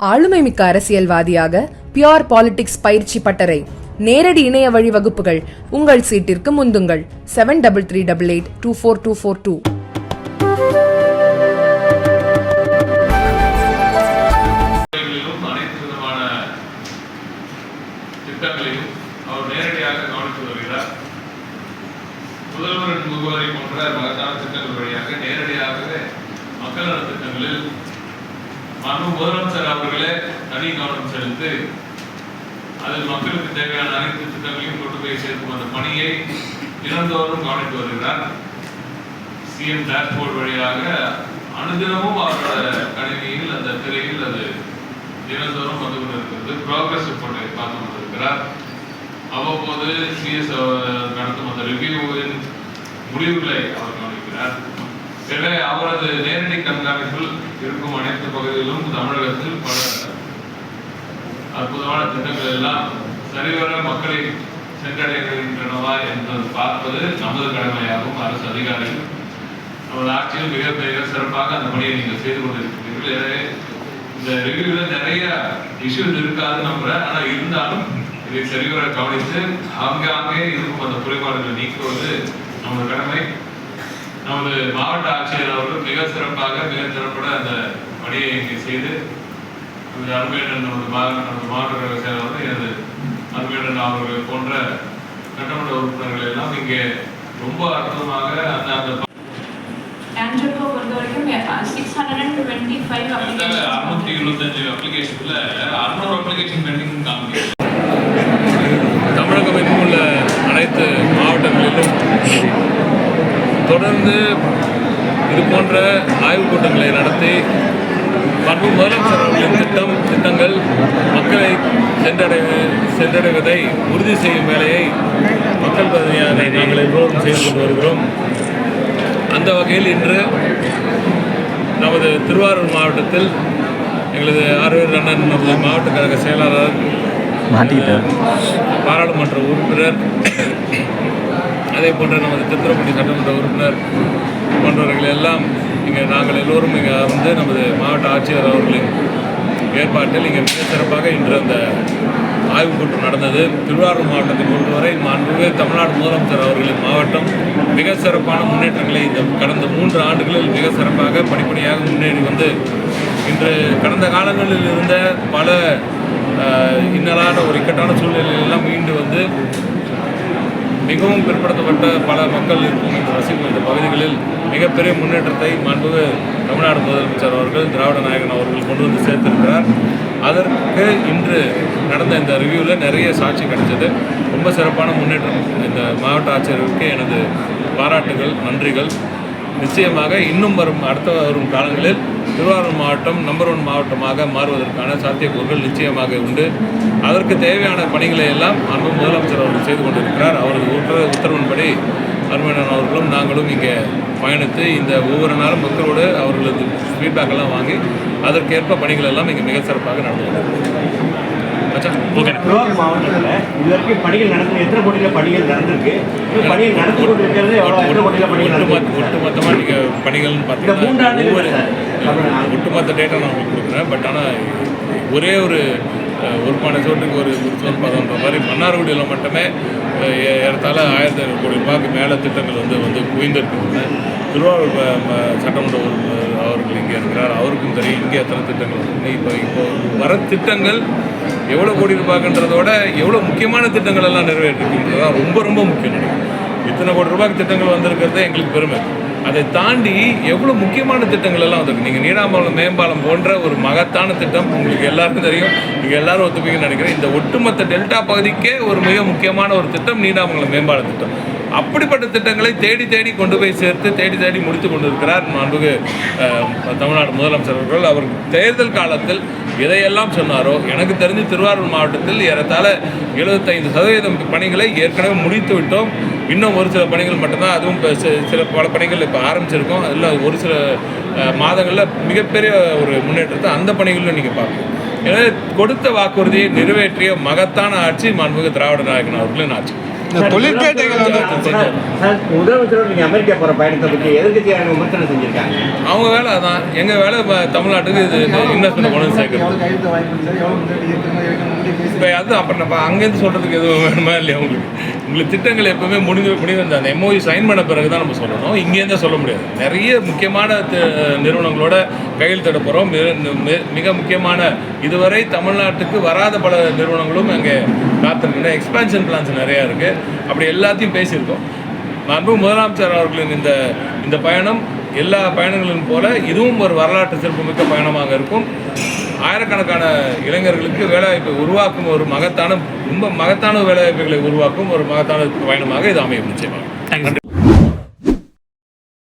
ஆளுமைமிக்க அரசியல்வாதியாக pure politics பயிற்சி பட்டறை. நேரடி இணைய வழி வகுப்புகள். உங்கள் சீட்டிற்கு முந்துங்கள். Seven double three double eight two four two four two முதல்வரின் முகவரை போன்ற மகத்தான திட்டங்கள் வழியாக நேரடியாகவே மக்கள் நலத்திட்டங்களில் திட்டங்களில் மனு முதலமைச்சர் அவர்களே தனி கவனம் செலுத்து அதில் மக்களுக்கு தேவையான அனைத்து திட்டங்களையும் கொண்டு போய் சேர்க்கும் அந்த பணியை தினந்தோறும் கவனித்து வருகிறார். சிஎம் டேஷ்போர்ட் வழியாக அனுதினமும் அவரோட கணினியில் அந்த திரையில் அது தினந்தோறும் வந்து கொண்டிருக்கிறது. ப்ராக்ரஸ் ரிப்போர்ட்டை பார்த்து கொண்டிருக்கிறார். அவ்வப்போது சிஎஸ் நடத்தும் அந்த ரிவ்யூவின் முடிவுகளை அவர் கவனிக்கிறார். எனவே அவரது நேரடி கண்காணிப்பில் இருக்கும் அனைத்து பகுதிகளிலும் தமிழகத்தில் பல அற்புதமான திட்டங்கள் எல்லாம் சரிவர மக்களை சென்றடைகின்றனவா என்பது பார்ப்பது நமது கடமையாகும். அரசு அதிகாரிகள் நமது ஆட்சியில் மிக மிக சிறப்பாக அந்த பணியை நீங்கள் செய்து கொண்டிருக்கிறீர்கள். எனவே இந்த ரிவ்யூல நிறைய இஷ்யூஸ் இருக்காது நம்புறேன். ஆனா இருந்தாலும் இதை சரிவர கவனித்து ஆங்காங்கே இருக்கும் அந்த குறைபாடுகளை நீக்குவது நமது கடமை. நமது மாவட்ட ஆட்சியர் அவர்கள் மிக சிறப்பாக மிக திறப்பட அந்த பணியை இங்கே செய்து நமது அருமையண்ணன் நமது நமது மாவட்ட செயலாளர் எனது அருமையண்ணன் அவர்கள் போன்ற சட்டமன்ற உறுப்பினர்கள் எல்லாம் இங்கே ரொம்ப அற்புதமாக அந்த அந்த அறுநூத்தி இருபத்தஞ்சு அப்ளிகேஷன்ல அறுநூறு அப்ளிகேஷன் பெண்டிங் காமிக்குது தமிழகம் எங்கும் உள்ள அனைத்து மாவட்டங்களிலும் தொடர்ந்து இது போன்ற ஆய்வுக் கூட்டங்களை நடத்தி பண்பு முதலமைச்சர் அவர்களின் திட்டம் திட்டங்கள் மக்களை சென்றடை சென்றடைவதை உறுதி செய்யும் வேலையை மக்கள் பிரதிநிதியாக நாங்கள் எல்லோரும் செய்து கொண்டு வருகிறோம். அந்த வகையில் இன்று நமது திருவாரூர் மாவட்டத்தில் எங்களது ஆர்வீர் அண்ணன் நமது மாவட்ட கழக செயலாளர் மாட்டிக்கிட்டார். பாராளுமன்ற உறுப்பினர் அதே போன்ற நமது திருத்துறைப்பட்டி சட்டமன்ற உறுப்பினர் போன்றவர்கள் எல்லாம் இங்கே நாங்கள் எல்லோரும் இங்கே வந்து நமது மாவட்ட ஆட்சியர் அவர்களின் ஏற்பாட்டில் இங்கே மிக சிறப்பாக இன்று அந்த ஆய்வுக் கூட்டம் நடந்தது. திருவாரூர் மாவட்டத்தை பொறுத்தவரை மாண்புமிகு தமிழ்நாடு முதலமைச்சர் அவர்களின் மாவட்டம். மிக சிறப்பான முன்னேற்றங்களை இந்த கடந்த மூன்று ஆண்டுகளில் மிக சிறப்பாக படிப்படியாக முன்னேறி வந்து இன்று கடந்த காலங்களில் இருந்த பல இன்னலான ஒரு இக்கட்டான சூழ்நிலையெல்லாம் மீண்டு வந்து மிகவும் பிற்படுத்தப்பட்ட பல மக்கள் இருக்கும் என்று வசிக்கும் இந்த பகுதிகளில் மிகப்பெரிய முன்னேற்றத்தை மாண்புமிகு தமிழ்நாடு முதலமைச்சர் அவர்கள் திராவிட நாயகன் அவர்கள் கொண்டு வந்து சேர்த்திருக்கிறார். அதற்கு இன்று நடந்த இந்த ரிவ்யூவில் நிறைய சாட்சி கிடைச்சது. ரொம்ப சிறப்பான முன்னேற்றம் இந்த மாவட்ட ஆட்சியருக்கு எனது பாராட்டுகள் நன்றிகள். நிச்சயமாக இன்னும் வரும் அடுத்த வரும் காலங்களில் திருவாரூர் மாவட்டம் நம்பர் ஒன் மாவட்டமாக மாறுவதற்கான சாத்தியக்கூறுகள் நிச்சயமாக உண்டு. அதற்கு தேவையான பணிகளை எல்லாம் அன்பு முதலமைச்சர் அவர்கள் செய்து கொண்டிருக்கிறார். அவரது உத்தர உத்தரவின்படி அருமையன் அவர்களும் நாங்களும் இங்கே பயணித்து இந்த ஒவ்வொரு நாளும் மக்களோடு அவர்களது ஃபீட்பேக் எல்லாம் வாங்கி அதற்கேற்ப பணிகள் எல்லாம் இங்கே மிக சிறப்பாக நடந்து மாவட்டத்தில் இது வரைக்கும் பணிகள் நடந்து எத்தனை கோடியில் பணிகள் நடந்திருக்கு பணிகள் நடந்து கொண்டிருக்கிறது எவ்வளோ எத்தனை கோடியில் பணிகள் ஒட்டுமொத்தமாக நீங்கள் பணிகள்னு சார். தமிழ்நாடு. ஒட்டுமொத்த டேட்டா நான் உங்களுக்கு கொடுக்குறேன் பட் ஆனால் ஒரே ஒரு அஹ், ஒரு பானை சோட்டுக்கு ஒரு ஒரு சோறு பதம்ன்ற மாதிரி மன்னார்குடியில் மட்டுமே ஏறத்தாழ ஆயிரத்தி ஐநூறு கோடி ரூபாய்க்கு மேலே திட்டங்கள் வந்து வந்து குவிந்திருக்கின்றன திருவாரூர் சட்டமன்ற அவர்கள் இங்கே இருக்கிறார். அவருக்கும் தெரியும் இங்கே எத்தனை திட்டங்கள் இப்போ இப்போ வர திட்டங்கள் எவ்வளோ கோடி ரூபாய்ன்றதோட எவ்வளோ முக்கியமான திட்டங்கள் எல்லாம் நிறைவேற்றிருக்கின்றதா ரொம்ப ரொம்ப முக்கியம். இத்தனை கோடி ரூபாய்க்கு திட்டங்கள் வந்திருக்கிறது எங்களுக்கு பெருமை. அதை தாண்டி எவ்வளோ முக்கியமான திட்டங்கள் எல்லாம் வந்திருக்கு. நீங்கள் நீடாமலம் மேம்பாலம் போன்ற ஒரு மகத்தான திட்டம் உங்களுக்கு எல்லாருக்கும் தெரியும். நீங்கள் எல்லாரும் ஒத்துப்பீங்கன்னு நினைக்கிறேன். இந்த ஒட்டுமொத்த டெல்டா பகுதிக்கே ஒரு மிக முக்கியமான ஒரு திட்டம் நீடாமங்கலம் மேம்பால திட்டம். அப்படிப்பட்ட திட்டங்களை தேடி தேடி கொண்டு போய் சேர்த்து தேடி தேடி முடித்து கொண்டிருக்கிறார் மாண்புகு தமிழ்நாடு முதலமைச்சர் அவர்கள். அவர் தேர்தல் காலத்தில் எதையெல்லாம் சொன்னாரோ எனக்கு தெரிஞ்சு திருவாரூர் மாவட்டத்தில் ஏறத்தாழ எழுபத்தைந்து சதவீதம் பணிகளை ஏற்கனவே முடித்து விட்டோம். இன்னும் ஒரு சில பணிகள் மட்டும்தான் அதுவும் இப்போ சில பல பணிகள் இப்போ ஆரம்பிச்சிருக்கோம். அதில் ஒரு சில மாதங்களில் மிகப்பெரிய ஒரு முன்னேற்றத்தை அந்த பணிகளில் நீங்கள் பார்க்கணும் எனவே கொடுத்த வாக்குறுதியை நிறைவேற்றிய மகத்தான ஆட்சி மாண்புமிகு திராவிட நாயகன் அவர்களின் ஆட்சி. இந்த தொழிற்பேட்டைகள் வந்து சார், சார், முதலமைச்சரோட நீங்க அமெரிக்கா போற பயணத்தை பற்றி எதிர்கட்சியான விமர்சனம் செஞ்சிருக்காங்க? அவங்க வேலை அதான். எங்கள் வேலை இப்போ தமிழ்நாட்டுக்கு இது இன்வெஸ்ட்மெண்ட் கொண்டு இப்போ அது அப்புறம் நம்ம அங்கேருந்து சொல்கிறதுக்கு எதுவும் வேணுமா இல்லையா உங்களுக்கு? உங்களுக்கு திட்டங்கள் எப்பவுமே முடிந்து முடிவு அந்த எம்ஓஇ சைன் பண்ண பிறகு தான் நம்ம சொல்லணும். இங்கேருந்தே சொல்ல முடியாது. நிறைய முக்கியமான நிறுவனங்களோட கையெழுத்திட போகிறோம் மிக முக்கியமான இதுவரை தமிழ்நாட்டுக்கு வராத பல நிறுவனங்களும் அங்கே காத்திருக்கின்றன. எக்ஸ்பான்ஷன் பிளான்ஸ் நிறையா இருக்குது அப்படி எல்லாத்தையும் பேசியிருக்கோம். மாண்பு முதலமைச்சர் அவர்களின் இந்த இந்த பயணம் எல்லா பயணங்களும் போல இதுவும் ஒரு வரலாற்று சிறப்புமிக்க பயணமாக இருக்கும். ஆயிரக்கணக்கான இளைஞர்களுக்கு வேலைவாய்ப்பை உருவாக்கும் ஒரு மகத்தான ரொம்ப மகத்தான வேலைவாய்ப்புகளை உருவாக்கும் ஒரு மகத்தான பயணமாக இது அமையும் நிச்சயமாக.